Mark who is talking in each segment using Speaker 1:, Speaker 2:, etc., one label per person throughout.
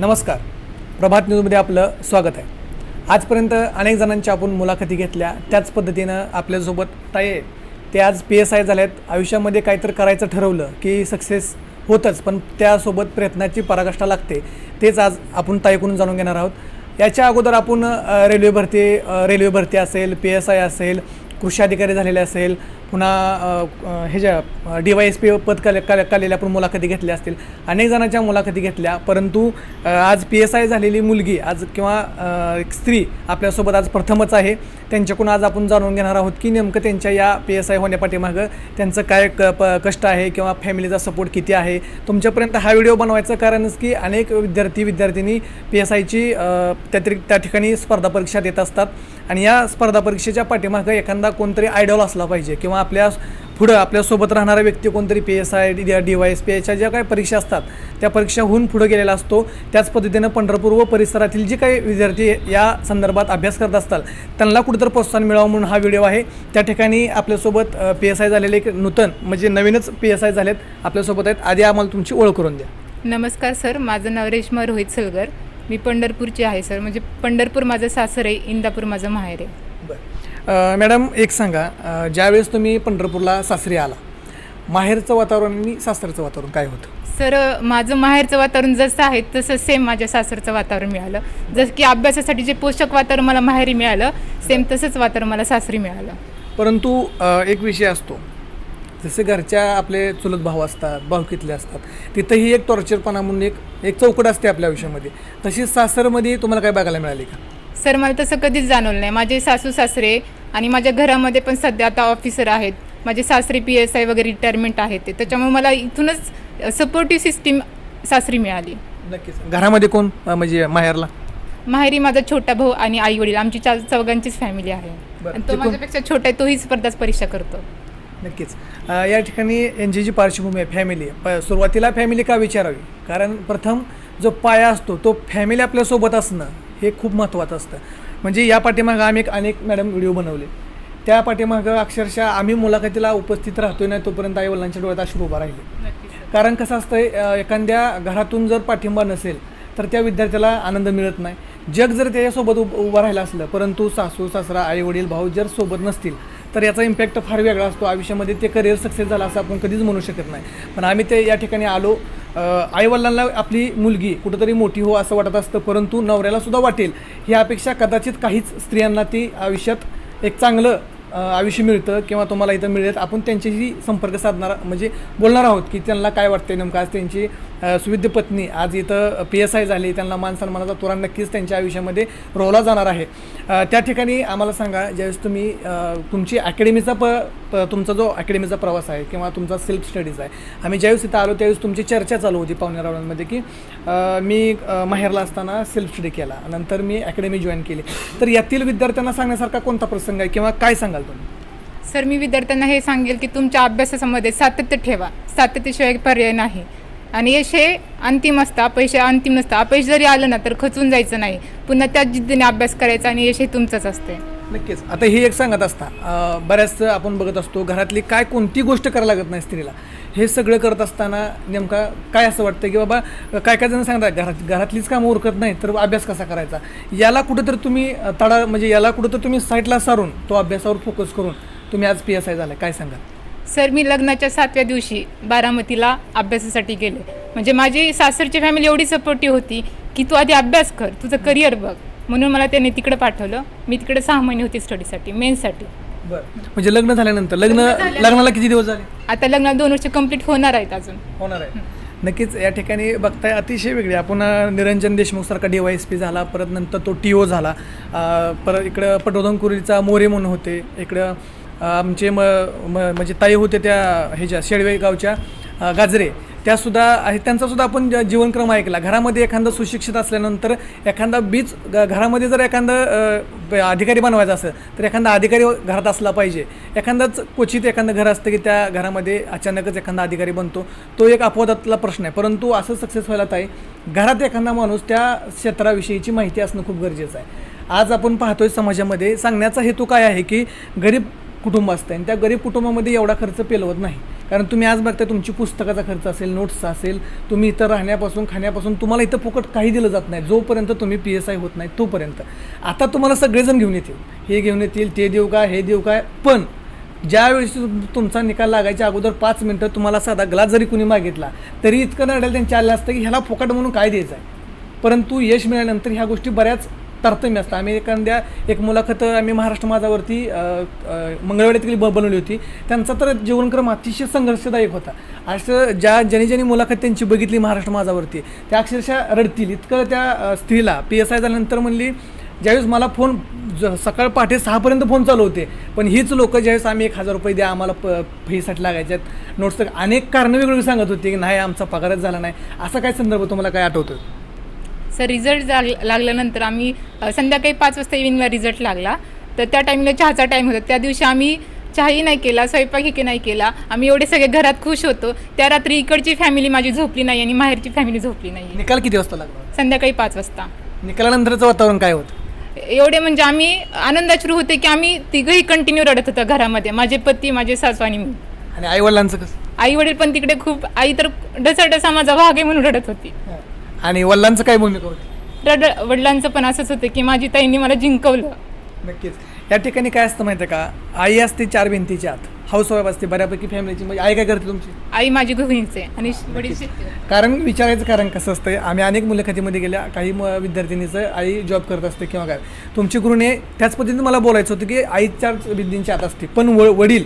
Speaker 1: नमस्कार. प्रभात न्यूजमध्ये आपलं स्वागत आहे. आजपर्यंत अनेक जणांच्या आपण मुलाखती घेतल्या. त्याच पद्धतीनं आपल्यासोबत ताई ते आज पी एस आय झाले आहेत आयुष्यामध्ये काहीतरी करायचं ठरवलं की सक्सेस होतच पण त्यासोबत प्रयत्नाची पराकाष्ठा लागते. तेच आज आपण ताईकडून जाणून घेणार आहोत. याच्या अगोदर आपण रेल्वे भरती रेल्वे भरती असेल पी एस आय असेल कृषी अधिकारी झालेले असेल पुन्हा हे ज्या ह्याच्या डी वाय एस पी पद काले काले कालेल्या आपण मुलाखती घेतल्या असतील. अनेक जणांच्या मुलाखती घेतल्या परंतु आज पी एस आय झालेली मुलगी आज किंवा एक स्त्री आपल्यासोबत आज प्रथमच आहे. त्यांच्याकडून आज आपण जाणून घेणार आहोत की नेमकं त्यांच्या या पी एस आय होण्यापाठीमागं त्यांचं काय क प कष्ट आहे किंवा फॅमिलीचा सपोर्ट किती आहे. तुमच्यापर्यंत हा व्हिडिओ बनवायचं कारणच की अनेक विद्यार्थी विद्यार्थिनी पी एस आयची त्या त्या ठिकाणी स्पर्धा परीक्षा देत असतात. आणि या स्पर्धा परीक्षेच्या पाठीमागं एखादा कोणतरी आयडॉल असला पाहिजे किंवा आपल्या पुढं आपल्यासोबत राहणारा व्यक्ती कोणतरी P S I D D Y S P याच्या ज्या काही परीक्षा असतात त्या परीक्षाहून पुढं गेलेला असतो. त्याच पद्धतीनं पंढरपूर व परिसरातील जे काही विद्यार्थी या संदर्भात अभ्यास करत असतात त्यांना कुठेतरी प्रोत्साहन मिळावं म्हणून हा व्हिडिओ आहे. त्या ठिकाणी आपल्यासोबत पी एस आय झालेले एक नूतन म्हणजे नवीनच पी एस आय झालेत आपल्यासोबत आहेत. आधी आम्हाला तुमची ओळख करून द्या.
Speaker 2: नमस्कार सर माझं नाव रेश्मा रोहित सलगर. मी पंढरपूरची आहे सर म्हणजे पंढरपूर माझं सासर आहे इंदापूर माझं माहेर आहे.
Speaker 1: मॅडम एक सांगा. ज्यावेळेस तुम्ही पंढरपूरला सासरी आला माहेरचं वातावरण आणि सासरचं वातावरण काय होतं?
Speaker 2: सर माझं माहेरचं वातावरण जसं आहे तसं सेम माझ्या सासरचं वातावरण मिळालं. जसं की अभ्यासासाठी जे पोषक वातावरण मला माहेरी मिळालं सेम तसंच वातावरण मला सासरी मिळालं.
Speaker 1: परंतु एक विषय असतो. जसे घरच्या आपले चुलत भाऊ असतात भाऊकीतले असतात तिथंही एक टॉर्चरपणा म्हणून एक एक चौकट असते आपल्या आयुष्यामध्ये. तशीच सासरमध्ये तुम्हाला काय बघायला मिळाली का?
Speaker 2: सर मला तसं कधीच जाणवलं नाही. माझे सासू सासरे आणि माझ्या घरामध्ये पण सध्या आता ऑफिसर आहेत. माझे सासरे पी एस आय वगैरे रिटायरमेंट आहेत ते. त्याच्यामुळे मला इथूनच सपोर्टिव्ह सिस्टीम सासरी मिळाली.
Speaker 1: नक्कीच. घरामध्ये कोण म्हणजे माहेरला?
Speaker 2: माहेरी माझा छोटा भाऊ आणि आई वडील. आमची चार चौघांचीच फॅमिली आहे. आणि तो माझ्यापेक्षा छोटा आहे तोही स्पर्धाच परीक्षा करतो.
Speaker 1: नक्कीच. या ठिकाणी यांची जी पार्श्वभूमी आहे फॅमिली प सुरुवातीला फॅमिली का विचारावी? कारण प्रथम जो पाया असतो तो फॅमिली आपल्यासोबत असणं. हे खूप महत्त्वाचं असतं. म्हणजे या पाठीमागं आम्ही एक अनेक मॅडम व्हिडिओ बनवले. त्या पाठीमागं अक्षरशः आम्ही मुलाखतीला उपस्थित राहतोय ना तोपर्यंत आई वडिलांच्या डोळ्यात अश्रू उभा राहिले. कारण कसं असतंय अ, एखाद्या घरातून जर पाठिंबा नसेल तर त्या विद्यार्थ्याला आनंद मिळत नाही. जग जर त्याच्यासोबत उभ उभं राहिलं असलं परंतु सासू सासरा आई वडील भाऊ जर सोबत नसतील तर याचा इम्पॅक्ट फार वेगळा असतो. आयुष्यामध्ये ते करिअर सक्सेस झालं असं आपण कधीच म्हणू शकत नाही. पण आम्ही ते या ठिकाणी आलो आईवडिलांना आपली मुलगी कुठंतरी मोठी हो असं वाटत असतं परंतु नवऱ्याला सुद्धा वाटेल. ही अपेक्षा कदाचित काहीच स्त्रियांना ती आयुष्यात एक चांगलं आयुष्य मिळतं किंवा तुम्हाला इथं मिळेल. आपण त्यांच्याशी संपर्क साधणार म्हणजे बोलणार आहोत की त्यांना काय वाटते नेमकं आज त्यांची सुविद्य पत्नी आज इथं पी एस आय झाली त्यांना मान सन्मानाचा तुरा नक्कीच त्यांच्या आयुष्यामध्ये रोवला जाणार आहे. त्या ठिकाणी आम्हाला सांगा ज्यावेळेस तुम्ही तुमची अकॅडमीचा प तुमचा जो अकॅडमीचा प्रवास आहे किंवा तुमचा सेल्फ स्टडीज आहे आम्ही ज्यावेळेस इथं आलो त्यावेळेस तुमची चर्चा चालू होती पाहुण्या रावणांमध्ये की मी माहेरला असताना सेल्फ स्टडी केला नंतर मी अकॅडमी जॉईन केली. तर यातील विद्यार्थ्यांना सांगण्यासारखा कोणता प्रसंग आहे किंवा काय सांगाल तुम्ही?
Speaker 2: सर मी विद्यार्थ्यांना हे सांगेल की तुमच्या अभ्यासामध्ये सातत्य ठेवा. सातत्याशिवाय पर्याय नाही. आणि यश हे अंतिम असतं अपयश हे अंतिम नसतं. अपयश जरी आलं ना तर खचून जायचं नाही. पुन्हा त्याच जिद्दीने अभ्यास करायचा आणि यश हे तुमचंच असते
Speaker 1: नक्कीच. आता ही एक सांगत असता. बऱ्याच आपण बघत असतो घरातली काय कोणती गोष्ट करायला लागत नाही स्त्रीला. हे सगळं करत असताना नेमका काय असं वाटतं की बाबा काय काय जण सांगतात घरात घरातलीच कामं उरकत नाही तर अभ्यास कसा करायचा? याला कुठंतरी तुम्ही तडा म्हणजे याला कुठंतरी तुम्ही साईडला सारून तो अभ्यासावर फोकस करून तुम्ही आज पी एस आय झाला काय सांगा
Speaker 2: सर मी लग्नाच्या सातव्या दिवशी बारामतीला अभ्यासासाठी गेले. म्हणजे माझी सासरची फॅमिली एवढी सपोर्टिव्ह होती की तू आधी अभ्यास कर तुझं करिअर बघ. म्हणून मला त्याने तिकडे पाठवलं. मी तिकडे सहा महिने होते स्टडीसाठी मेन्ससाठी
Speaker 1: बरं. म्हणजे लग्न झाल्यानंतर लग्न लग्नाला किती दिवस झाले?
Speaker 2: आता लग्नाला दोन वर्ष कंप्लीट होणार आहेत अजून.
Speaker 1: होणार आहे नक्कीच या ठिकाणी बघताय अतिशय वेगळी. आपण निरंजन देशमुखसारखा डी वाय एस पी झाला परत नंतर तो टी ओ झाला. परत इकडं पटोदनकुरीचा मोरे म्हणून होते. इकडं आमचे म म- म्हणजे ताई होते त्या ह्याच्या शेडवे गावच्या गाजरे. त्यासुद्धा आहे त्यांचासुद्धा आपण जीवनक्रम ऐकला. घरामध्ये एखादं सुशिक्षित असल्यानंतर एखादा बीज ग- घरामध्ये जर एखादं अधिकारी बनवायचा असेल तर एखादा अधिकारी घरात असला पाहिजे. एखादाच क्वचित एखादं घर असतं की त्या घरामध्ये अचानकच एखादा अधिकारी बनतो. तो एक अपवादातला प्रश्न आहे. परंतु असं सक्सेस व्हायला आहे घरात एखादा माणूस त्या क्षेत्राविषयीची माहिती असणं खूप गरजेचं आहे. आज आपण पाहतोय समाजामध्ये सांगण्याचा हेतू काय आहे की गरीब कुटुंब असतं. आणि त्या गरीब कुटुंबामध्ये एवढा खर्च पेलवत नाही. कारण तुम्ही आज बघता तुमची पुस्तकाचा खर्च असेल नोट्सचा असेल तुम्ही इथं राहण्यापासून खाण्यापासून तुम्हाला इथं फुकट काही दिलं जात नाही. जोपर्यंत तुम्ही पी एस आय होत नाही तोपर्यंत. आता तुम्हाला सगळेजण घेऊन येतील. हे घेऊन येतील ते देऊ काय हे देऊ काय पण ज्यावेळेस तुमचा निकाल लागायच्या अगोदर पाच मिनटं तुम्हाला साधा ग्लास जरी कुणी मागितला तरी इतकं नडेल त्यांच्या आलं असतं की ह्याला फुकट म्हणून काय द्यायचं आहे परंतु यश मिळाल्यानंतर ह्या गोष्टी बऱ्याच तारतम्य असतं. आम्ही एखाद्या एक मुलाखत आम्ही महाराष्ट्र माझावरती अ, तिकडे ब बनवली होती. त्यांचा तर जीवनक्रम अतिशय संघर्षदायक होता. असं ज्या ज्यांनी ज्यांनी मुलाखत त्यांची बघितली महाराष्ट्र माझावरती त्या अक्षरशः रडतील. इतकं त्या स्त्रीला पी एस आय झाल्यानंतर म्हणली ज्यावेळेस मला फोन ज- सकाळ पहाटे सहापर्यंत फोन चालू होते पण हीच लोकं ज्यावेळेस आम्ही एक हजार रुपये द्या आम्हाला प फीसाठी लागायच्यात नोट्स अनेक कारणं वेगवेगळी सांगत होती की नाही आमचा पगारच झाला नाही. असा काय संदर्भ तुम्हाला काय आठवतं
Speaker 2: सर रिझल्ट लागल्यानंतर आम्ही संध्याकाळी पाच वाजता इव्हिनिंगला रिझल्ट लागला. तर त्या टाईमला चहाचा टाईम होता. त्या दिवशी आम्ही चहाही नाही केला स्वयंपाकही नाही केला. आम्ही एवढे सगळे घरात खुश होतो. त्या रात्री इकडची फॅमिली माझी झोपली नाही आणि माहेरची फॅमिली झोपली नाही.
Speaker 1: निकाल किती वाजता लागला?
Speaker 2: संध्याकाळी पाच वाजता.
Speaker 1: निकालानंतरचं वातावरण काय होतं?
Speaker 2: एवढे म्हणजे आम्ही आनंदाश्रू होते की आम्ही तिघही कंटिन्यू रडत होतो घरामध्ये. माझे पती माझे सासू आणि मी.
Speaker 1: आणि आईवडिलांचं कसं?
Speaker 2: आई वडील पण तिकडे खूप आई तर डसा माझा भाग आहे म्हणून रडत होती.
Speaker 1: आणि वडिलांचं काय भूमिका होती
Speaker 2: रड वडिलांचं पण असंच होतं की माझी ताईंनी मला जिंकवलं.
Speaker 1: नक्कीच. या ठिकाणी काय असतं माहिती आहे का? आई असते चार भिंतीच्या आत. हाऊस वाईफ असते बऱ्यापैकी फॅमिलीची म्हणजे आई काय करते तुमची?
Speaker 2: आई माझी गृहिणीच आहे आणि वडील शेतकरी.
Speaker 1: कारण विचारायचं कारण कसं असतं आम्ही अनेक मुलाखतीमध्ये गेल्या. काही म- विद्यार्थिनीचं आई जॉब करत असते किंवा काय. तुमची गृहिणी त्याच पद्धतीने मला बोलायचं होतं की आई चार भिंतींच्या आत असते. पण व वडील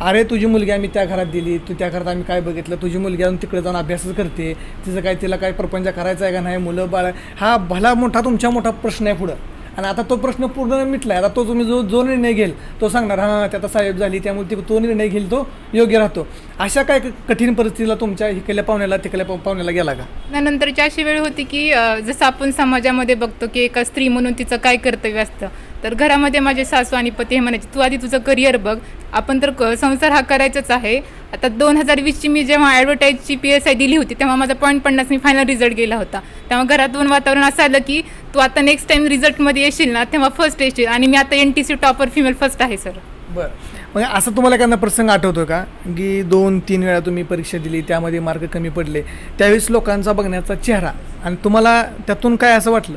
Speaker 1: अरे तुझी मुलगी आम्ही त्या घरात दिली तू त्या घरात आम्ही काय बघितलं? तुझी मुलगी अजून तिकडे जाऊन अभ्यासच करते. तिचं काय तिला काय प्रपंच करायचा आहे का नाही? मुलं बाळ हा भला मोठा तुमच्या मोठा प्रश्न आहे पुढं. आणि आता तो प्रश्न पूर्ण मिटला आहे आता तो तुम्ही जो जो निर्णय घेईल तो सांगणार हां त्या आता साहेब झाली त्यामुळे ती- तो निर्णय घेईल तो योग्य राहतो. अशा काय कठीण परिस्थितीला तुमच्या इकडल्या पाहुण्याला तिकडल्या पाहुण्याला गेला का?
Speaker 2: त्यानंतरची अशी वेळ होती की जसं आपण समाजामध्ये बघतो की एका स्त्री म्हणून तिचं काय कर्तव्य असतं? तर घरामध्ये माझे सासू आणि पती हे म्हणायचे तू आधी तुझं करिअर बघ आपण तर क- संसार हा करायचाच आहे. आता दोन हजार वीसची मी जेव्हा ॲडव्हर्टाईजची पी एस आय दिली होती तेव्हा माझा पॉईंट पन्नास मी फायनल रिझल्ट गेला होता. तेव्हा घरातून वातावरण असं आलं की तू आता नेक्स्ट टाईम रिझल्टमध्ये येशील ना तेव्हा फर्स्ट येशील. आणि मी आता N T C topper female first आहे सर
Speaker 1: बरं. म्हणजे असं तुम्हाला एखादा प्रसंग आठवतो का? की दोन तीन वेळा तुम्ही परीक्षा दिली त्यामध्ये मार्क कमी पडले त्यावेळेस लोकांचा बघण्याचा चेहरा आणि तुम्हाला त्यातून काय असं वाटलं?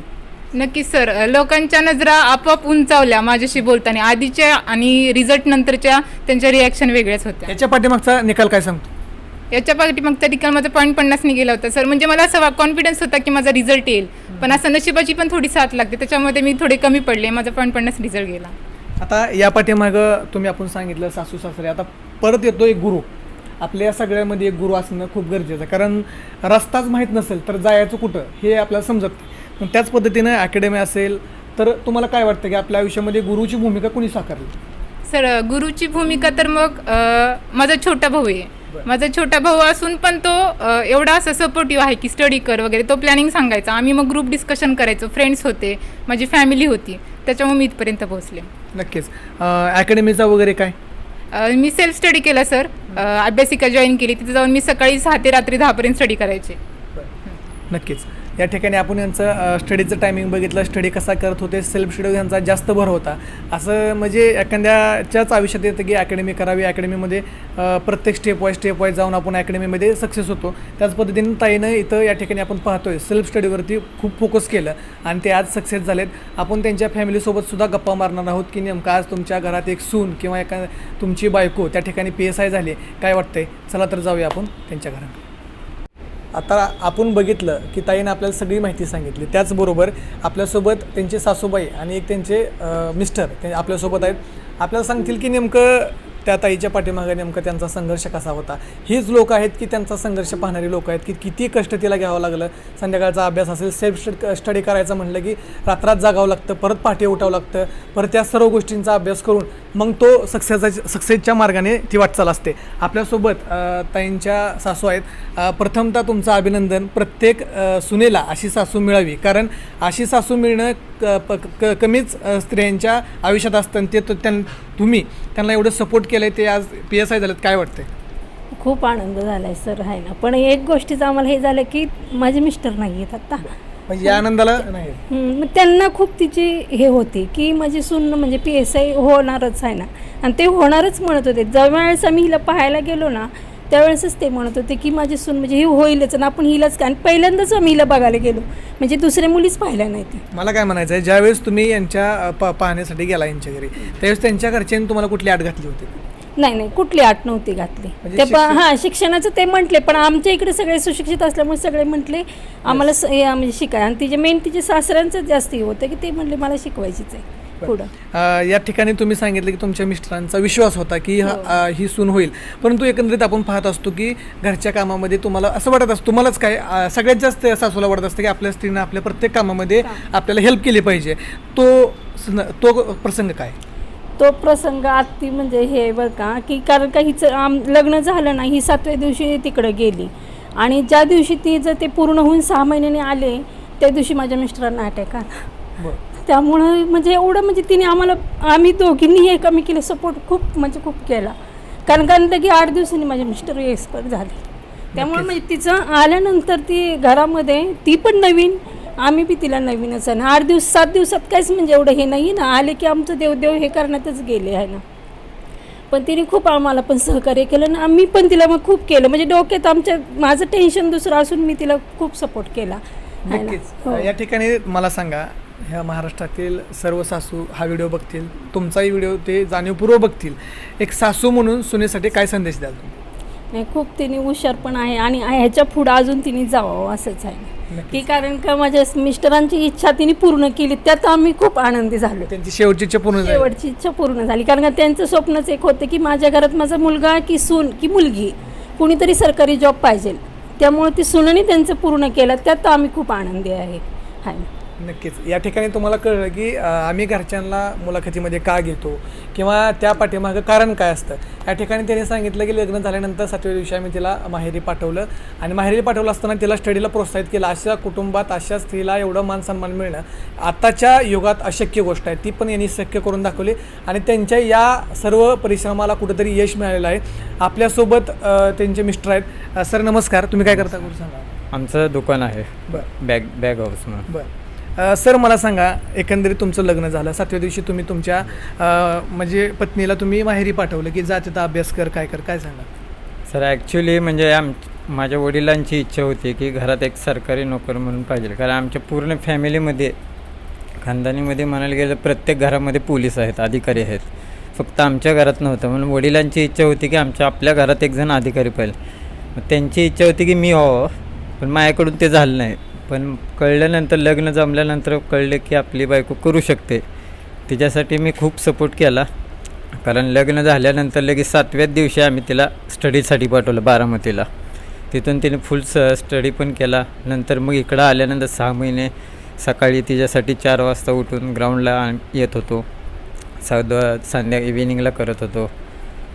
Speaker 2: नक्कीच सर. लोकांच्या नजरा आपोआप उंचावल्या माझ्याशी बोलताना. आधीच्या आणि रिझल्ट नंतरच्या त्यांच्या रिॲक्शन वेगळ्याच होत्या.
Speaker 1: याच्या पाठीमागचा निकाल काय सांगतो?
Speaker 2: याच्या पाठी मग त्या ठिकाणी माझा पॉईंट पन्नासने गेला होता सर. म्हणजे मला असं कॉन्फिडन्स होता की माझा रिझल्ट येईल. पण असं नशिबाची पण थोडी साथ लागते. त्याच्यामध्ये मी थोडे कमी पडले. माझा पॉईंट पन्नास रिझल्ट गेला.
Speaker 1: आता या पाठीमागं तुम्ही आपण सांगितलं सासू सासरे. आता परत येतो एक गुरु. आपल्या सगळ्यामध्ये एक गुरु असणं खूप गरजेचं आहे. कारण रस्ताच माहीत नसेल तर जायचं कुठं हे आपल्याला समजत. पण त्याच पद्धतीनं अकॅडमी असेल तर तुम्हाला काय वाटतं की आपल्या आयुष्यामध्ये गुरुची भूमिका कुणी साकारली?
Speaker 2: सर गुरुची भूमिका तर मग माझा छोटा भाऊ आहे. माझा छोटा भाऊ असून पण तो एवढा असं सपोर्टिव्ह आहे की स्टडी कर वगैरे तो प्लॅनिंग सांगायचा. आम्ही मग ग्रुप डिस्कशन करायचो. फ्रेंड्स होते. माझी फॅमिली होती. त्याच्यामुळे मी इथपर्यंत पोहोचले.
Speaker 1: नक्कीच. अकॅडमीचा वगैरे काय?
Speaker 2: मी सेल्फ स्टडी केला सर. अभ्यासिका जॉईन केली. तिथे जाऊन मी सकाळी सहा ते रात्री दहापर्यंत स्टडी करायचे.
Speaker 1: नक्कीच. या ठिकाणी आपण यांचं स्टडीचं टायमिंग बघितलं. स्टडी कसा करत होते? सेल्फ स्टडी यांचा जास्त भर होता. असं म्हणजे एखाद्याच्याच आयुष्यात येतं की अकॅडमी करावी. अकॅडमीमध्ये प्रत्येक स्टेप वाईज स्टेप वाईज जाऊन आपण अकॅडमीमध्ये सक्सेस होतो. त्याच पद्धतीने ताईनं इथं या ठिकाणी आपण पाहतोय. सेल्फ स्टडीवरती खूप फोकस केलं. आणि ते आज सक्सेस झालेत. आपण त्यांच्या फॅमिलीसोबत सुद्धा गप्पा मारणार आहोत की नेमकं आज तुमच्या घरात एक सून किंवा एका तुमची बायको त्या ठिकाणी पी एस आय झाली काय वाटतंय? चला तर जाऊया आपण त्यांच्या घरात आता आपण बघितलं की ताईनं आपल्याला सगळी माहिती सांगितली. त्याचबरोबर आपल्यासोबत त्यांचे सासूबाई आणि एक त्यांचे मिस्टर ते आपल्यासोबत आहेत. आपल्याला सांगतील की नेमकं त्या ताईच्या पाठीमागे नेमकं त्यांचा संघर्ष कसा होता? हीच लोक आहेत की त्यांचा संघर्ष पाहणारी लोक आहेत की किती कष्ट तिला घ्यावं लागलं? संध्याकाळचा अभ्यास असेल सेल्फ स्टडी करायचं म्हटलं की रात्रात जागावं लागतं परत पहाटे उठावं लागतं परत त्या सर्व गोष्टींचा अभ्यास करून मग तो सक्सेसच्या सक्सेसच्या मार्गाने ती वाटचाल असते. आपल्यासोबत ताईंच्या सासू आहेत. प्रथमतः तुमचं अभिनंदन. प्रत्येक सुनेला अशी सासू मिळावी. कारण अशी सासू मिळणं क- प- क- कमीच स्त्रियांच्या आयुष्यात असतं आणि ते त्यां तुम्ही त्यांना एवढं सपोर्ट केलं आहे ते आज पी एस आय झालेत काय वाटतंय?
Speaker 3: खूप आनंद झाला आहे सर आहे ना. पण एक गोष्टीचं आम्हाला हे झालं की माझे मिस्टर नाही आहेत आत्ता
Speaker 1: म्हणजे या आनंदाला नाही.
Speaker 3: हम्म, मग त्यांना खूप तिची हे होती की माझी सून म्हणजे पी एस आय होणारच आहे ना. आणि ते होणारच म्हणत होते. ज्यावेळेस आम्ही हिला पाहायला गेलो ना त्यावेळेसच ते म्हणत होते की माझी सून म्हणजे ही होईलच आणि आपण हिलाच आणि पहिल्यांदाच आम्ही हिला बघायला गेलो. म्हणजे दुसऱ्या मुलीच पाहिल्या नाही ते
Speaker 1: मला काय म्हणायचं आहे ज्यावेळेस तुम्ही यांच्या पा पाहण्यासाठी गेला यांच्या घरी त्यावेळेस त्यांच्या घरच्यांनी तुम्हाला कुठली आठ घातली होती?
Speaker 3: नाही नाही कुठली आठ नव्हती घातली.
Speaker 1: म्हणजे
Speaker 3: ते पण
Speaker 1: शिक्षण-
Speaker 3: हां शिक्षणाचं ते म्हटले पण आमच्या इकडे सगळे सुशिक्षित असल्यामुळे सगळे म्हटले आम्हाला स- हे, म्हणजे शिकाय. आणि तिचे मेन तिचे सासऱ्यांचं जास्त हे होतं की ते म्हटले मला शिकवायचीच आहे. पुढं.
Speaker 1: या ठिकाणी तुम्ही सांगितलं की तुमच्या मिस्टरांचा विश्वास होता की ह- ही. सून होईल. परंतु एकंदरीत आपण पाहत असतो की घरच्या कामामध्ये तुम्हाला असं वाटत असतं तुम्हालाच काय अ, सगळ्यात जास्त सासूला वाटत असतं की आपल्या स्त्रीनं आपल्या प्रत्येक कामामध्ये आपल्याला हेल्प केली पाहिजे. तो तो प्रसंग काय?
Speaker 3: तो प्रसंग आत्ती म्हणजे हे बरं का की कारण का हिचं आम लग्न झालं नाही ही सातव्या दिवशी तिकडं गेली. आणि ज्या दिवशी ती जर ते पूर्ण होऊन सहा महिन्याने आले त्या दिवशी माझ्या मिस्टरांना अटॅक आला. त्यामुळं म्हणजे एवढं म्हणजे तिने आम्हाला आम्ही दोघींनी एकमेकीला सपोर्ट खूप म्हणजे खूप केला. कारण कारण की आठ दिवसांनी माझे मिस्टर एक्सपर्ट झाले. त्यामुळे म्हणजे तिचं आल्यानंतर ती घरामध्ये ती पण नवीन आम्ही बी तिला नवीनच आहे ना. आठ दिवस सात दिवसात काहीच म्हणजे एवढं हे नाही ना. आले की आमचं देवदेव हे करण्यातच गेले आहे ना. पण तिने खूप आम्हाला पण सहकार्य केलं आणि आम्ही पण तिला मग खूप केलं. म्हणजे डोक्यात आमच्या माझं टेन्शन दुसरं असून मी तिला खूप सपोर्ट केला. आहे ना.
Speaker 1: नक्कीच.
Speaker 3: हो.
Speaker 1: या ठिकाणी मला सांगा ह्या महाराष्ट्रातील सर्व सासू हा व्हिडिओ बघतील तुमचाही व्हिडिओ ते जाणीवपूर्वक बघतील. एक सासू म्हणून सुनेसाठी काय संदेश द्याल तुम्ही?
Speaker 3: नाही खूप तिने हुशार पण आहे आणि ह्याच्या पुढं अजून तिने जावं असंच आहे. की कारण का माझ्या मिस्टरांची इच्छा तिने पूर्ण केली त्यात आम्ही खूप आनंदी झालो.
Speaker 1: त्यांची शेवटची इच्छा पूर्ण झाली.
Speaker 3: शेवटची इच्छा पूर्ण झाली. कारण का त्यांचं स्वप्नच एक होतं की माझ्या घरात माझा मुलगा की सून की मुलगी कुणीतरी सरकारी जॉब पाहिजे. त्यामुळे ती सुननी त्यांचं पूर्ण केलं त्यात आम्ही खूप आनंदी आहे. हाय.
Speaker 1: नक्कीच. या ठिकाणी तुम्हाला कळलं की आम्ही घरच्यांना मुलाखतीमध्ये का घेतो किंवा त्या पाठीमागं कारण काय असतं? या ठिकाणी त्याने सांगितलं की लग्न झाल्यानंतर सातव्या दिवशी आम्ही तिला माहेरी पाठवलं आणि माहेरी पाठवलं असताना तिला स्टडीला प्रोत्साहित केलं. अशा कुटुंबात अशा स्त्रीला एवढं मान सन्मान मिळणं आताच्या युगात अशक्य गोष्ट आहे. ती पण यांनी शक्य करून दाखवली आणि त्यांच्या या सर्व परिश्रमाला कुठंतरी यश मिळालेलं आहे. आपल्यासोबत त्यांचे मिस्टर आहेत. सर नमस्कार. तुम्ही काय करता? गुरु सांगा?
Speaker 4: आमचं दुकान आहे.
Speaker 1: बरं.
Speaker 4: बॅग बॅग हाऊस म्हणून
Speaker 1: बरं. सर मला सांगा एकंदरीत तुमचं लग्न झालं सातव्या दिवशी तुम्ही तुमच्या म्हणजे पत्नीला तुम्ही माहेरी पाठवलं की जा तिथं अभ्यास कर काय कर काय सांगा?
Speaker 4: सर ॲक्च्युली म्हणजे आम माझ्या वडिलांची इच्छा होती की घरात एक सरकारी नोकर म्हणून पाहिजे. कारण आमच्या पूर्ण फॅमिलीमध्ये खानदानीमध्ये म्हणायला गेलं प्रत्येक घरामध्ये पोलीस आहेत अधिकारी आहेत. फक्त आमच्या घरात नव्हतं म्हणून वडिलांची इच्छा होती की आमच्या आपल्या घरात एक जण अधिकारी पाहिजे. मग त्यांची इच्छा होती की मी हो पण माझ्याकडून ते झालं नाही. पण कळल्यानंतर लग्न जमल्यानंतर कळले की आपली बायको करू शकते. तिच्यासाठी मी खूप सपोर्ट केला. कारण लग्न झाल्यानंतर लगेच सातव्याच दिवशी आम्ही तिला स्टडीसाठी पाठवलं बारामतीला. तिथून तिने फुल स स्टडी पण केला. नंतर मग इकडं आल्यानंतर सहा महिने सकाळी तिच्यासाठी चार वाजता उठून ग्राउंडला येत होतो. साध संध्या इव्हिनिंगला करत होतो.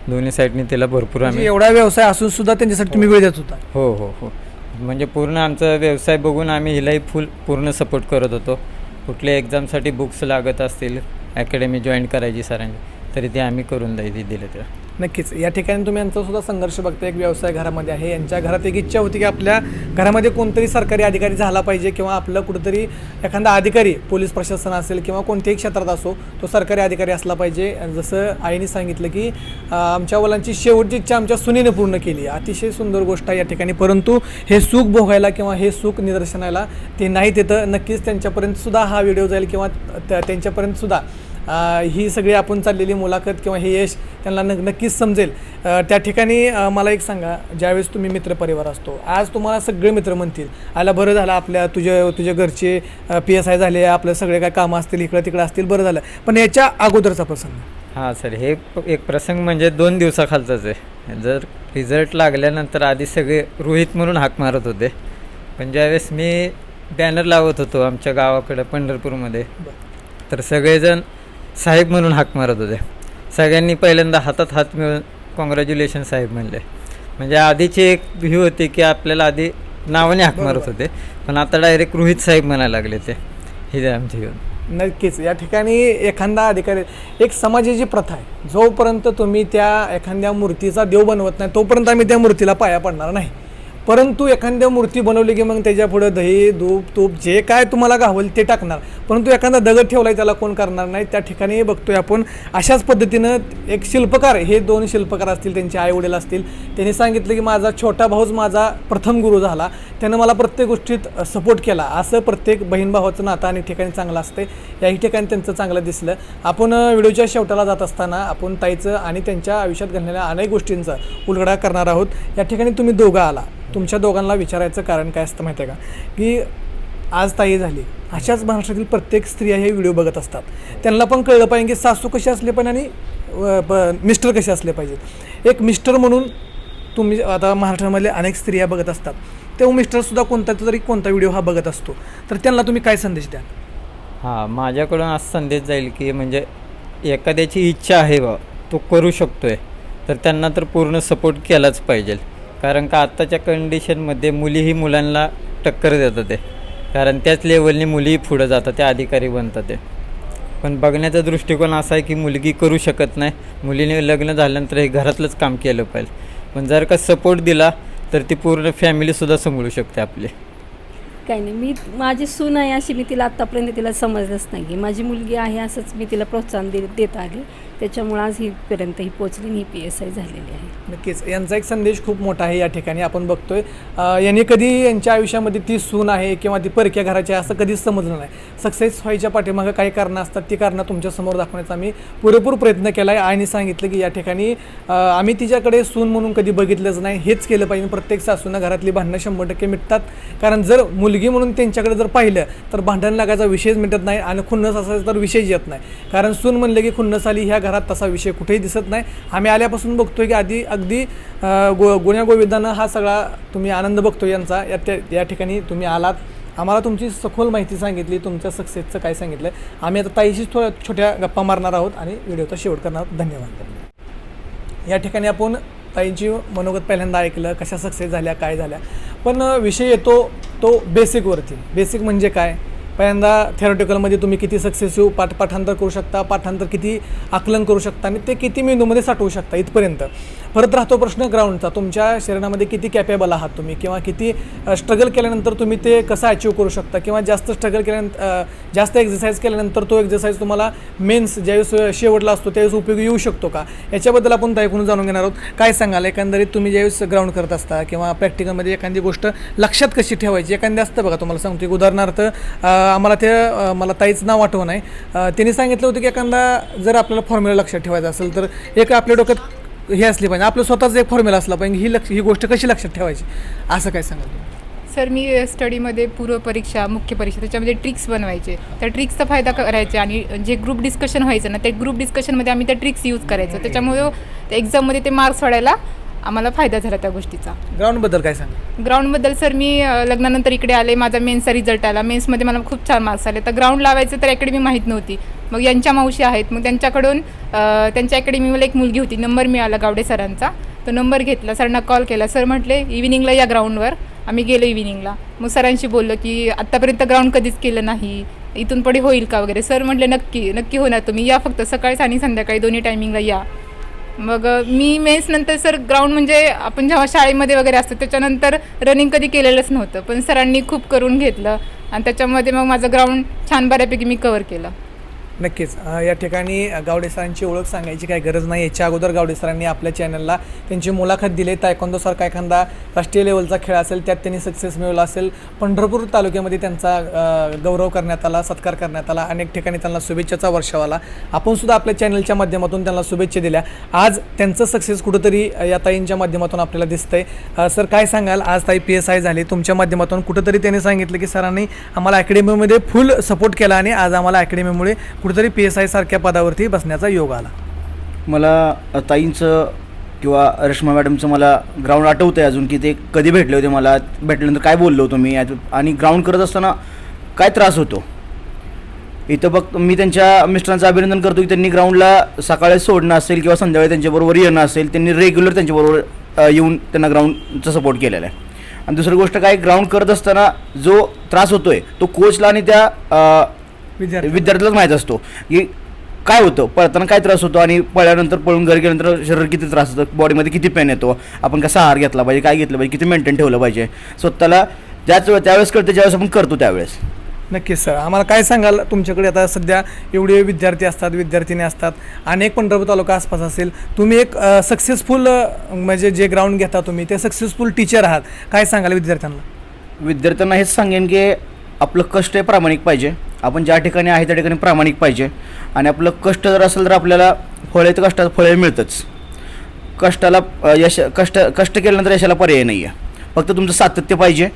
Speaker 4: दोन्ही साईडनी तिला भरपूर
Speaker 1: म्हणजे
Speaker 4: आम्ही
Speaker 1: एवढा व्यवसाय असून सुद्धा त्यांच्यासाठी तुम्ही वेळ देत होता.
Speaker 4: हो हो हो. म्हणजे पूर्ण आमचा व्यवसाय बघून आम्ही हिलाही फुल पूर्ण सपोर्ट करत होतो. कुठल्या एक्झामसाठी बुक्स लागत असतील अकॅडमी जॉईन करायची सरांनी तरी ते आम्ही करून द्यायची दिले तर
Speaker 1: नक्कीच. या ठिकाणी तुम्ही यांचा सुद्धा संघर्ष बघता एक व्यवसाय घरामध्ये आहे. यांच्या घरात एक इच्छा होती की आपल्या घरामध्ये कोणतरी सरकारी अधिकारी झाला पाहिजे किंवा आपलं कुठंतरी एखादा अधिकारी पोलीस प्रशासन असेल किंवा कोणत्याही क्षेत्रात असो तो सरकारी अधिकारी असला पाहिजे. जसं आईने सांगितलं की आमच्या वलांची शेवटची इच्छा आमच्या सुनीने पूर्ण केली. अतिशय सुंदर गोष्ट आहे या ठिकाणी. परंतु हे सुख भोगायला किंवा हे सुख निदर्शनाला ते नाही तिथं नक्कीच त्यांच्यापर्यंत सुद्धा हा व्हिडिओ जाईल किंवा त्या- त्यांच्यापर्यंत सुद्धा ही सगळी आपण चाललेली मुलाखत किंवा हे यश त्यांना न नक्कीच समजेल. त्या ठिकाणी मला एक सांगा ज्यावेळेस तुम्ही मित्रपरिवार असतो आज तुम्हाला सगळे मित्र म्हणतील आला बरं झालं आपल्या तुझ्या तुझ्या घरचे पी एस आय झाले आपलं सगळे काय कामं असतील इकडं तिकडं असतील बरं झालं. पण याच्या अगोदरचा प्रसंग.
Speaker 4: हां सर हे एक प्रसंग म्हणजे दोन दिवसाखालचाच आहे. जर रिझल्ट लागल्यानंतर आधी सगळे रोहित म्हणून हाक मारत होते. पण ज्यावेळेस मी बॅनर लावत होतो आमच्या गावाकडं पंढरपूरमध्ये तर सगळेजण साहेब म्हणून हाक मारत होते. सगळ्यांनी पहिल्यांदा हातात हात मिळून कॉंग्रॅच्युलेशन साहेब म्हणले. म्हणजे आधीची एक व्ह्यू होती की आपल्याला आधी नावाने हाक मारत होते. पण आता डायरेक्ट रोहित साहेब म्हणायला लागले ते. ही आमची घेऊन.
Speaker 1: नक्कीच. या ठिकाणी एखादा अधिकारी एक समाजाची प्रथा आहे जोपर्यंत तुम्ही त्या एखाद्या मूर्तीचा देव बनवत नाही तोपर्यंत आम्ही त्या मूर्तीला पाया पडणार नाही. परंतु एखाद्या मूर्ती बनवली की मग त्याच्या पुढं दही धूप तूप जे काय तुम्हाला गावल ते टाकणार. परंतु एखादा दगड ठेवलाय त्याला कोण करणार नाही त्या ठिकाणी बघतोय आपण. अशाच पद्धतीनं एक शिल्पकार हे दोन शिल्पकार असतील त्यांचे आई वडील असतील त्यांनी सांगितलं की माझा छोटा भाऊच माझा प्रथम गुरु झाला. त्यानं मला प्रत्येक गोष्टीत सपोर्ट केला. असं प्रत्येक बहीण भावाचं नातं अनेक ठिकाणी चांगलं असते याही ठिकाणी त्यांचं चांगलं दिसलं. आपण व्हिडिओच्या शेवटाला जात असताना आपण ताईचं आणि त्यांच्या आयुष्यात घडलेल्या अनेक गोष्टींचा उलगडा करणार आहोत. या ठिकाणी तुम्ही दोघं आला. तुमच्या दोघांना विचारायचं कारण काय असतं माहिती आहे का? की आज ताई झाली. अशाच महाराष्ट्रातील प्रत्येक स्त्रिया हे व्हिडिओ बघत असतात. त्यांना पण कळलं पाहिजे की सासू कसे असले पण आणि मिस्टर कसे असले पाहिजेत एक मिस्टर म्हणून तुम्ही आता महाराष्ट्रामधले अनेक स्त्रिया बघत असतात. तेव्हा मिस्टरसुद्धा कोणता तरी कोणता व्हिडिओ हा बघत असतो. तर त्यांना तुम्ही काय संदेश द्या
Speaker 4: हां माझ्याकडून आज संदेश जाईल की म्हणजे एखाद्याची इच्छा आहे बा तो करू शकतो आहे तर त्यांना तर पूर्ण सपोर्ट केलाच पाहिजे. कारण का आत्ताच्या कंडिशनमध्ये मुलीही मुलांना टक्कर देतात ते. कारण त्याच लेवलने मुलीही पुढं जातात त्या अधिकारी बनतात ते. पण बघण्याचा दृष्टिकोन असा आहे की मुलगी करू शकत नाही. मुलीने लग्न झाल्यानंतर हे घरातलंच काम केलं पाहिजे. पण जर का सपोर्ट दिला तर ती पूर्ण फॅमिलीसुद्धा सांभाळू शकते आपली.
Speaker 3: काही नाही मी माझी सून आहे अशी मी तिला आत्तापर्यंत तिला समजलंच नाही. की माझी मुलगी आहे असंच मी तिला प्रोत्साहन दे देत आली त्याच्यामुळे आज हीपर्यंत ही पोचली ही पी एस आय झालेली आहे.
Speaker 1: नक्कीच. यांचा एक संदेश खूप मोठा आहे या ठिकाणी. आपण बघतोय अं, यांनी कधी यांच्या आयुष्यामध्ये ती सून आहे किंवा ती परक्या घराची आहे असं कधीच समजलं नाही. सक्सेस व्हायच्या पाठीमागं काही कारणं असतात. ती कारणं तुमच्यासमोर दाखवण्याचा आम्ही पुरेपूर प्रयत्न केला आहे आणि सांगितलं की या ठिकाणी आम्ही तिच्याकडे सून म्हणून कधी बघितलंच नाही. हेच केलं पाहिजे. प्रत्येक सासूनं घरातली भांडणं शंभर टक्के मिटतात. कारण जर मुलगी म्हणून त्यांच्याकडे जर पाहिलं तर भांडण लागायचा विषयच मिटत नाही आणि खुन्नस असायचा तर विषयच येत नाही. कारण सून म्हणलं की खुन्नस आली ह्या घरात तसा विषय कुठेही दिसत नाही. आम्ही आल्यापासून बघतोय की आधी अगदी गो गुण्यागोविंदानं हा सगळा तुम्ही आनंद बघतो यांचा. या त्या या ठिकाणी तुम्ही आलात. आम्हाला तुमची सखोल माहिती सांगितली तुमच्या सक्सेसचं काय सांगितलं आम्ही आता ताईशीच थोड्या छोट्या गप्पा मारणार आहोत आणि व्हिडिओचा शेवट करणार आहोत. धन्यवाद. या ठिकाणी आपण ताईंची मनोगत पहिल्यांदा ऐकलं कशा सक्सेस झाल्या काय झाल्या. पण विषय येतो तो बेसिकवरती बेसिक म्हणजे काय? पहिल्यांदा थेरॉटिकलमध्ये तुम्ही किती सक्सेसिव्ह पाठ पाठांतर करू शकता पाठांतर किती आकलन करू शकता आणि ते किती मेंदूमध्ये साठवू शकता इथपर्यंत. परत राहतो प्रश्न ग्राउंडचा तुमच्या शरीरामध्ये किती कॅपेबल आहात तुम्ही किंवा किती स्ट्रगल केल्यानंतर तुम्ही ते कसं अचीव करू शकता किंवा जास्त स्ट्रगल केल्यानंतर जास्त एक्झरसाईज केल्यानंतर तो एक्झरसाईज तुम्हाला मेन्स ज्यावेळेस शेवटला असतो त्यावेळेस उपयोगी येऊ शकतो का? याच्याबद्दल आपण ऐकून जाणून घेणार आहोत. काय सांगाल? एकंदरीत तुम्ही ज्यावेळेस ग्राउंड करत असता किंवा प्रॅक्टिकलमध्ये एखादी गोष्ट लक्षात कशी ठेवायची? एखादी असतं बघा तुम्हाला सांगतो एक उदाहरणार्थ आम्हाला ते मला ताईचं नाव आठवण आहे. त्यांनी सांगितलं होतं की एखादा जर आपल्याला फॉर्म्युला लक्षात ठेवायचा असेल तर एक आपल्या डोक्यात हे असली पाहिजे. आपलं स्वतःच एक फॉर्म्युला असला पाहिजे. ही लक्ष ही गोष्ट कशी लक्षात ठेवायची? असं काय सांगाल
Speaker 2: सर मी स्टडीमध्ये पूर्व परीक्षा मुख्य परीक्षा त्याच्यामध्ये ट्रिक्स बनवायचे. त्या ट्रिक्सचा फायदा करायचे आणि जे ग्रुप डिस्कशन व्हायचं ना त्या ग्रुप डिस्कशनमध्ये आम्ही त्या ट्रिक्स यूज करायचो. त्याच्यामुळे त्या एक्झाममध्ये ते मार्क्स वाढायला आम्हाला फायदा झाला त्या गोष्टीचा.
Speaker 1: ग्राउंडबद्दल काय सांगा?
Speaker 2: ग्राउंडबद्दल सर मी अ, लग्नानंतर इकडे आले माझा मेन्सचा रिझल्ट आला. मेन्समध्ये मला खूप छान मार्क्स आले. तर ग्राउंड लावायचं तर अकॅडमी माहीत नव्हती. मग यांच्या मावशी आहेत. मग त्यांच्याकडून अ, त्यांच्या अकॅडमीला एक मुलगी होती. नंबर मिळाला गावडे सरांचा. तो नंबर घेतला. सरांना कॉल केला. सर म्हटले इव्हिनिंगला या ग्राउंडवर. आम्ही गेलो इव्हिनिंगला. मग सरांशी बोललो की आत्तापर्यंत ग्राउंड कधीच केलं नाही. इथून पुढे होईल का? वगैरे. सर म्हटले नक्की नक्की होणार तुम्ही. या फक्त सकाळीच आणि संध्याकाळी दोन्ही टायमिंगला या. मग मी मेन्स नंतर सर ग्राउंड म्हणजे आपण जेव्हा शाळेमध्ये वगैरे असतो त्याच्यानंतर रनिंग कधी केलेलंच नव्हतं. पण सरांनी खूप करून घेतलं. आणि त्याच्यामध्ये मग माझं ग्राउंड छान बऱ्यापैकी मी कवर केलं.
Speaker 1: नक्कीच. या ठिकाणी गावडे सरांची ओळख सांगायची काही गरज नाही. याच्या अगोदर गावडे सरांनी आपल्या चॅनलला त्यांची मुलाखत दिली. तायकोंदोसारखा एखादा राष्ट्रीय लेवलचा खेळ असेल त्यात त्यांनी सक्सेस मिळवला असेल पंढरपूर तालुक्यामध्ये त्यांचा गौरव करण्यात आला सत्कार करण्यात आला. अनेक ठिकाणी त्यांना शुभेच्छाचा वर्षाव आला. आपण सुद्धा आपल्या चॅनलच्या माध्यमातून त्यांना शुभेच्छा दिल्या. आज त्यांचं सक्सेस कुठंतरी या ताईंच्या माध्यमातून आपल्याला दिसतंय. सर काय सांगाल? आज ताई पी एस आय झाली. तुमच्या माध्यमातून कुठंतरी त्यांनी सांगितलं की सरांनी आम्हाला अकॅडमीमध्ये फुल सपोर्ट केला आणि आज आम्हाला अकॅडमीमुळे कुठेतरी पी एस आय सारख्या पदावरती बसण्याचा योग आला.
Speaker 5: मला ताईंचं किंवा रश्मा मॅडमचं मला ग्राउंड आठवतं आहे अजून की ते कधी भेटले होते मला. भेटल्यानंतर काय बोललो होतो मी. आणि ग्राउंड करत असताना काय त्रास होतो? इथं बघ मी त्यांच्या मिस्टरांचं अभिनंदन करतो की त्यांनी ग्राउंडला सकाळी सोडणं असेल किंवा संध्याकाळी त्यांच्याबरोबर येणं असेल त्यांनी रेग्युलर त्यांच्याबरोबर येऊन त्यांना ग्राउंडचा सपोर्ट केलेला आहे. आणि दुसरी गोष्ट काय ग्राउंड करत असताना जो त्रास होतो आहे तो कोचला आणि त्या
Speaker 1: विद्यार्थी.
Speaker 5: विद्यार्थ्यालाच माहीत असतो. की काय होतं? पळताना काय त्रास होतो आणि पळल्यानंतर पळून घरी गेल्यानंतर शरीर किती त्रास होतं? बॉडीमध्ये किती पेन येतो? आपण कसा आहार घेतला पाहिजे? काय घेतलं पाहिजे? किती मेंटेन ठेवलं पाहिजे? स्वतःला ज्याच वेळ त्यावेळेस कळतं ज्यावेळेस आपण करतो त्यावेळेस.
Speaker 1: नक्कीच सर. आम्हाला काय सांगाल? तुमच्याकडे आता सध्या एवढे विद्यार्थी असतात विद्यार्थिनी असतात. अनेक पंढरपूर तालुका आसपास असेल. तुम्ही एक सक्सेसफुल म्हणजे जे ग्राउंड घेता तुम्ही ते सक्सेसफुल टीचर आहात. काय सांगाल विद्यार्थ्यांना?
Speaker 5: विद्यार्थ्यांना हेच सांगेन की आपलं कष्ट हे प्रामाणिक पाहिजे. आपण ज्या ठिकाणी आहे त्या ठिकाणी प्रामाणिक पाहिजे. आणि आपलं कष्ट जर असेल तर आपल्याला फळे तर कष्टात फळे मिळतंच. कष्टाला यश कष्ट कष्ट केल्यानंतर यशाला पर्याय नाही आहे फक्त तुमचं सातत्य पाहिजे.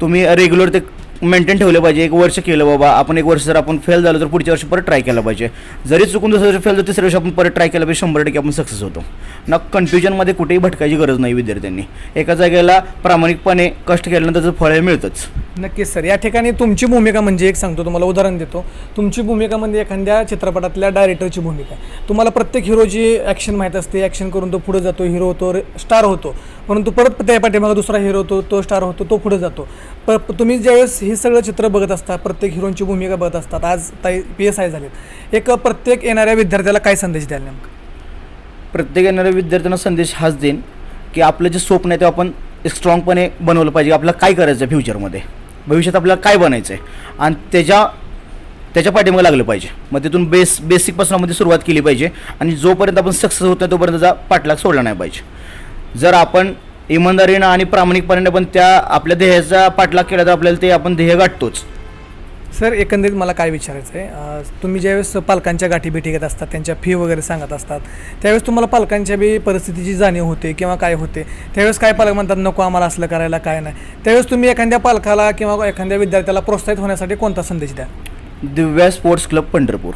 Speaker 5: तुम्ही रेग्युलर ते मेंटेन ठेवलं पाहिजे. एक वर्ष केलं बाबा. आपण एक वर्ष जर आपण फेल झालो तर पुढच्या वर्षी परत ट्राय केलं पाहिजे. जरी चुकून दुसऱ्या वर्षी फेल झालं तिसऱ्या वर्षी आपण परत ट्राय केलं पाहिजे शंभर टक्के आपण सक्सेस होतो. ना कन्फ्युजनमध्ये कुठेही भटकायची गरज नाही विद्यार्थ्यांनी. एका जागेला प्रामाणिकपणे कष्ट केल्यानंतर त्याचं फळ मिळतंच.
Speaker 1: नक्कीच सर. या ठिकाणी तुमची भूमिका म्हणजे एक सांगतो तुम्हाला उदाहरण देतो. तुमची भूमिका म्हणजे एखाद्या चित्रपटातल्या डायरेक्टरची भूमिका. तुम्हाला प्रत्येक हिरोची ॲक्शन माहीत असते. ॲक्शन करून तो पुढे जातो हिरो होतो स्टार होतो. परंतु परत त्या पाठीमागे दुसरा हिरो होतो तो स्टार होतो तो पुढे जातो. प तुम्ही ज्यावेळेस हे सगळं चित्र बघत असता प्रत्येक हिरोची भूमिका बघत असतात. आज ताई पी एस आय झालेत. एक प्रत्येक येणाऱ्या विद्यार्थ्याला काय संदेश द्याल नेमकं?
Speaker 5: प्रत्येक येणाऱ्या विद्यार्थ्यांना संदेश हाच देईन की आपलं जे स्वप्न आहे ते आपण स्ट्रॉंगपणे बनवलं पाहिजे. आपल्याला काय करायचं आहे फ्युचरमध्ये भविष्यात आपल्याला काय बनायचं आहे आणि त्याच्या त्याच्या पाठीमागे लागलं पाहिजे. मग तिथून बेस बेसिकपासून आपण सुरुवात केली पाहिजे. आणि जोपर्यंत आपण सक्सेस होत नाही तोपर्यंत पाठलाग सोडला नाही पाहिजे. जर आपण इमानदारीनं आणि प्रामाणिकपणे पण त्या आपल्या ध्येयाचा पाठलाग केला तर आपल्याला ते आपण ध्येय गाठतोच.
Speaker 1: सर एकंदरीत मला काय विचारायचं आहे? तुम्ही ज्यावेळेस पालकांच्या गाठी भेटी घेत असतात त्यांच्या फी वगैरे सांगत असतात त्यावेळेस तुम्हाला पालकांच्या बी परिस्थितीची जाणीव होते किंवा काय होते? त्यावेळेस काय पालक म्हणतात नको आम्हाला असलं करायला काय नाही. त्यावेळेस तुम्ही एखाद्या पालकाला किंवा एखाद्या विद्यार्थ्याला प्रोत्साहित होण्यासाठी कोणता संदेश द्या?
Speaker 5: Divya sports club Pandharpur.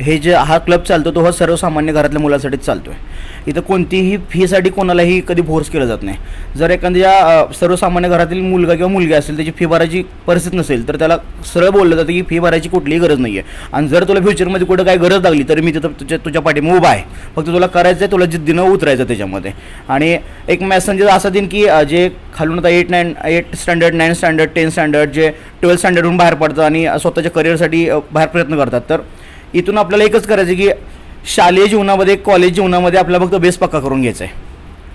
Speaker 5: हे जे हा क्लब चालतो तो हा सर्वसामान्य घरातल्या मुलासाठीच चालतो आहे इथं कोणतीही फीसाठी कोणालाही कधी फोर्स केलं जात नाही. जर एखाद्या सर्वसामान्य घरातील मुलगा किंवा मुलगी असेल त्याची फी भरायची परिस्थिती नसेल तर त्याला सरळ बोललं जातं की फी भरायची कुठलीही गरज नाही आहे आणि जर तुला फ्युचरमध्ये कुठं काय गरज लागली तर मी तिथं तुझ्या तुझ्या पाठीमा उभा आहे. फक्त तुला करायचं आहे तुला जिद्दीनं उतरायचं त्याच्यामध्ये. आणि एक मेसेंजर असा देईन की जे खालून आता eight nine eight standard nine standard ten standard जे ट्वेल्थ स्टँडर्डहून बाहेर पडतात आणि स्वतःच्या करिअरसाठी बाहेर प्रयत्न करतात. तर इथून आपल्याला एकच करायचं की शालेय जीवनामध्ये कॉलेज जीवनामध्ये आपल्याला फक्त बेस पक्का करून घ्यायचा आहे.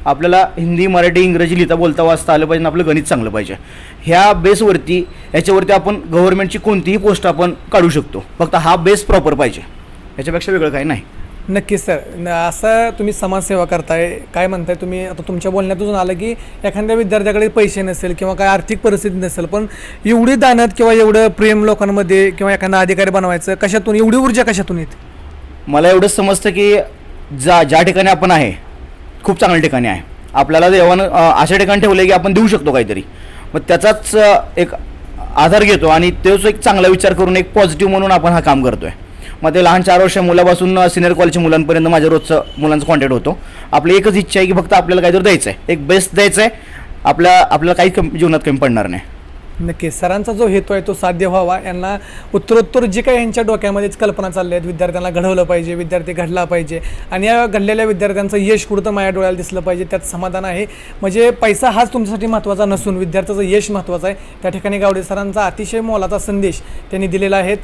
Speaker 5: आपल्याला हिंदी मराठी इंग्रजी लिहिता बोलता वाचता आलं पाहिजे आणि आपलं गणित चांगलं पाहिजे. ह्या बेसवरती याच्यावरती आपण गव्हर्नमेंटची कोणतीही पोस्ट आपण काढू शकतो. फक्त हा बेस प्रॉपर पाहिजे. याच्यापेक्षा वेगळं काही नाही.
Speaker 1: नक्कीच सर. न- असं तुम्ही समाजसेवा करताय काय म्हणताय तुम्ही? आता तुमच्या बोलण्यातून आलं की एखाद्या विद्यार्थ्याकडे पैसे नसेल किंवा काय आर्थिक परिस्थिती नसेल पण एवढी दानत किंवा एवढं प्रेम लोकांमध्ये किंवा एखादा अधिकारी बनवायचं कशातून एवढी ऊर्जा कशातून येते?
Speaker 5: मला एवढंच समजतं की जा ज्या ठिकाणी आपण आहे खूप चांगल्या ठिकाणी आहे. आपल्याला देवानं अशा ठिकाणी ठेवलं आहे की आपण देऊ शकतो काहीतरी. मग त्याचाच एक आधार घेतो आणि तोच एक चांगला विचार करून एक पॉझिटिव्ह म्हणून आपण हा काम करतो आहे मग ते लहान चार वर्ष मुलापासून सिनियर कॉलेजच्या मुलांपर्यंत माझ्या रोजचं मुलांचा कॉन्टॅक्ट होतो. आपली एकच इच्छा आहे की फक्त आपल्याला काहीतरी द्यायचं आहे एक बेस्ट द्यायचं आहे आपल्या आपल्याला काही कमी जीवनात कमी पडणार नाही.
Speaker 1: नक्की. सरांचा जो हेतू आहे तो साध्य व्हावा. यांना उत्तरोत्तर जे काही यांच्या डोक्यामध्येच कल्पना चालल्या आहेत विद्यार्थ्यांना घडवलं पाहिजे विद्यार्थी घडला पाहिजे. आणि या घडलेल्या विद्यार्थ्यांचं यश कुठं माझ्या डोळ्याला दिसलं पाहिजे त्यात समाधान आहे. म्हणजे पैसा हाच तुमच्यासाठी महत्त्वाचा नसून विद्यार्थ्याचं यश महत्त्वाचं आहे. त्या ठिकाणी गावडे सरांचा अतिशय मोलाचा संदेश त्यांनी दिलेला आहे.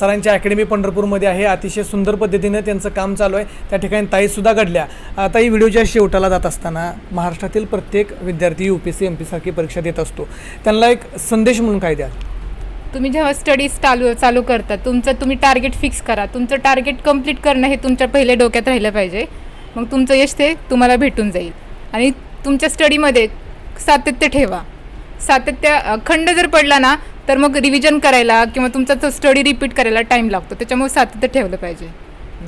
Speaker 1: सरांची अकॅडमी पंढरपूरमध्ये आहे. अतिशय सुंदर पद्धतीनं त्यांचं काम चालू आहे. त्या ठिकाणी ताईसुद्धा घडल्या. ताई व्हिडिओच्या शेवटाला जात असताना महाराष्ट्रातील प्रत्येक विद्यार्थी यू पी सी एम पीसारखी परीक्षा देत असतो. त्यांना एक संदेश म्हणून काय द्याल?
Speaker 2: तुम्ही जेव्हा स्टडीज चालू चालू करता तुमचं तुम्ही टार्गेट फिक्स करा. तुमचं टार्गेट कंप्लीट करणं हे तुमच्या पहिले डोक्यात राहिलं पाहिजे. मग तुमचं यश ते तुम्हाला भेटून जाईल. आणि तुमच्या स्टडीमध्ये सातत्य ठेवा. सातत्य खंड जर पडला ना तर मग रिव्हिजन करायला किंवा तुमचा तो स्टडी रिपीट करायला टाईम लागतो. त्याच्यामुळे सातत्य ठेवलं पाहिजे.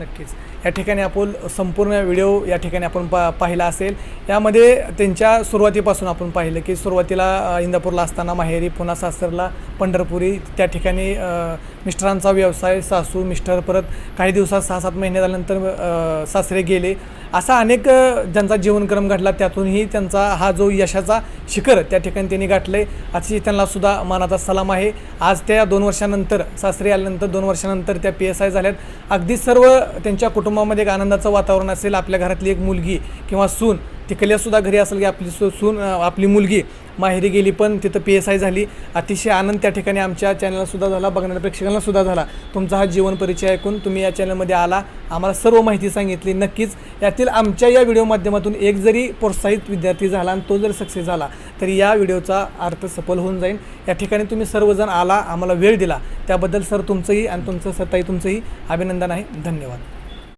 Speaker 1: नक्कीच. या ठिकाणी आपण संपूर्ण व्हिडिओ या ठिकाणी आपण पा पाहिला असेल. यामध्ये त्यांच्या सुरुवातीपासून आपण पाहिलं की सुरुवातीला इंदापूरला असताना माहेरी पुन्हा सासरला पंढरपुरी त्या ठिकाणी मिस्टरांचा व्यवसाय सासू मिस्टर परत काही दिवसात सहा सात महिने झाल्यानंतर सासरे गेले. असा अनेक ज्यांचा जीवनक्रम घडला त्यातूनही त्यांचा हा जो यशाचा शिखर त्या ठिकाणी त्यांनी गाठले अतिशय अशी त्यांनासुद्धा मानाचा सलाम आहे. आज त्या दोन वर्षानंतर सासरे आल्यानंतर दोन वर्षानंतर त्या पी एस आय झाल्यात. अगदी सर्व त्यांच्या कुटुंबामध्ये एक आनंदाचं वातावरण असेल. आपल्या घरातली एक मुलगी किंवा सून तिकल्यासुद्धा घरी असेल की आपली सून आपली मुलगी माहेरी गेली पण तिथं पी एस आय झाली. अतिशय आनंद त्या ठिकाणी आमच्या चॅनलसुद्धा झाला बघणाऱ्या प्रेक्षकांनासुद्धा झाला. तुमचा हा जीवन परिचय ऐकून तुम्ही या चॅनलमध्ये आला. आम्हाला सर्व माहिती सांगितली. नक्कीच यातील आमच्या या व्हिडिओ माध्यमातून एक जरी प्रोत्साहित विद्यार्थी झाला आणि तो जर सक्सेस झाला तरी या व्हिडिओचा अर्थ सफल होऊन जाईल या ठिकाणी तुम्ही सर्वजण आला आम्हाला वेळ दिला. त्याबद्दल सर तुमचंही आणि तुमचं सताई तुमचंही अभिनंदन आहे. धन्यवाद.